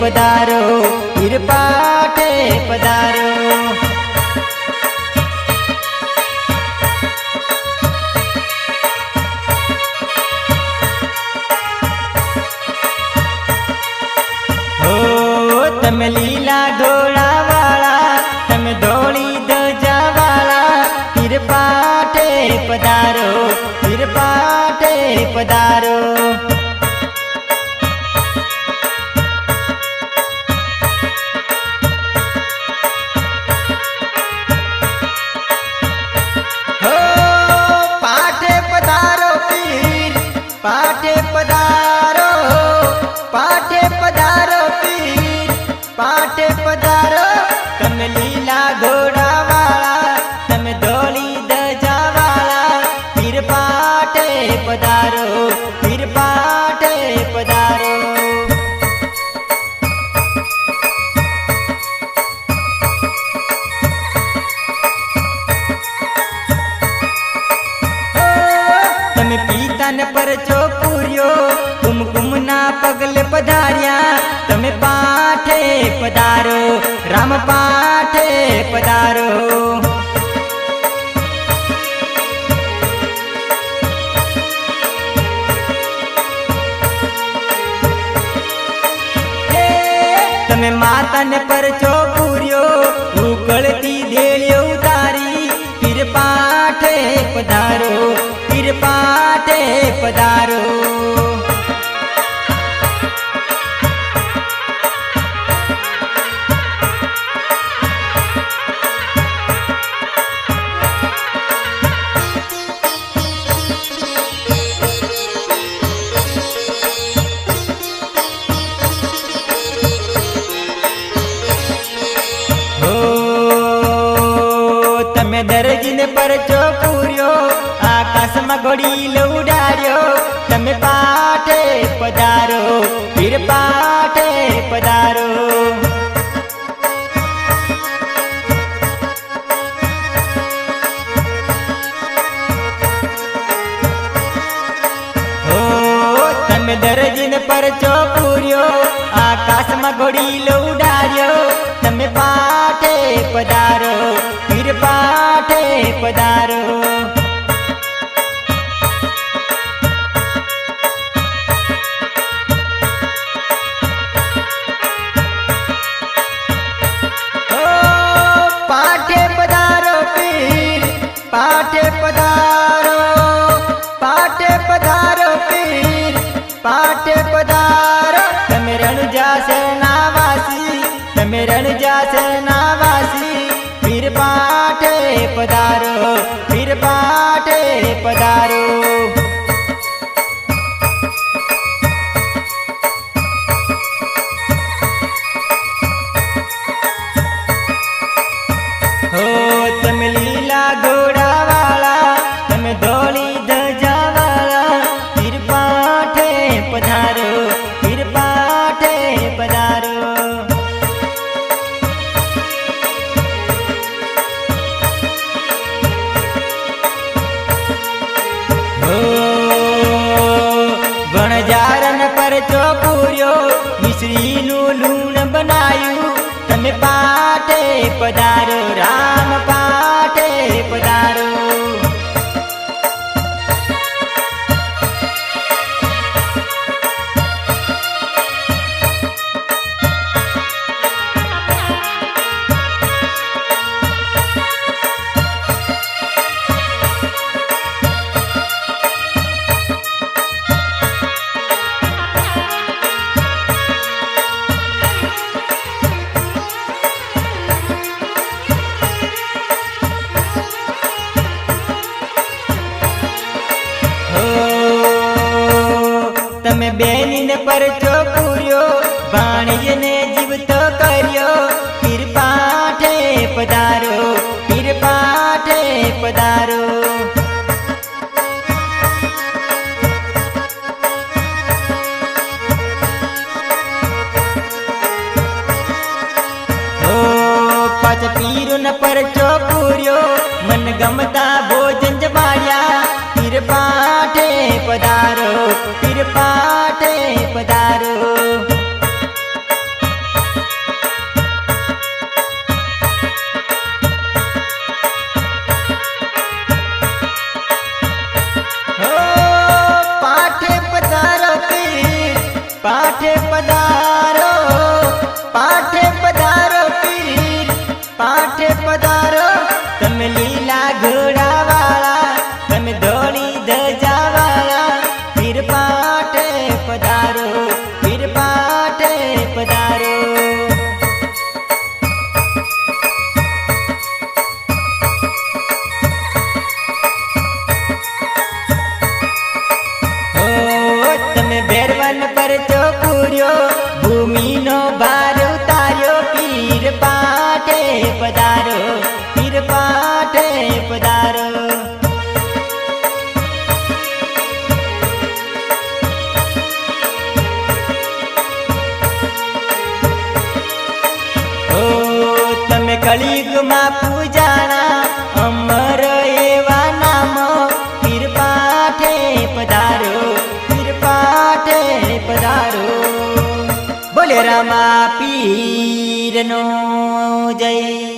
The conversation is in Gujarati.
પધારો પીર પાઠે પધારો. તમે લીલા ધોળા વાળા તમે ધોળી ધજા વાળા પીર પાઠે પધારો પીર પાઠે પધારો. પરચો પૂર્યો. કુમકુમના પગલે પધાર્યા. તમે પાઠે પધારો. રામ પાઠે પધારો. તમે માતાને પરચો પૂર્યો. ઉકળતી દેળીઓ ઉતારી. પીર પાઠે પધારો. પીર પાઠે પધારો. તમે દરજીને પરચો પૂર્યો આકાશમાં ઘોડી ઉડાડ્યો તમે પાઠે પધારો, પીર પાઠે પધારો. તમે દરજીને પરચો પૂર્યો, આકાશમાં ઘોડી ઉડાડ્યો તમે પાઠે પધારો, પીર પાઠે પધારો. રણજા સેનાવાસી પીર પાઠે પધારો પીર પાઠે પધારો. વણજારન પર તમે બેનીને પરચો પૂર્યો ભાણીને જીવતો કર્યો, પીર પધારો પીર પાઠે પધારો પાછ પીરો પરચો પૂર્યો, મન ગમતા પધારો કરતો પૂર્યો ભૂમિનો ભાર ઉતાર્યો પીર પાટે પધારો પીર પાટે પધારો. કળિયુગમાં રામા પીરનો જય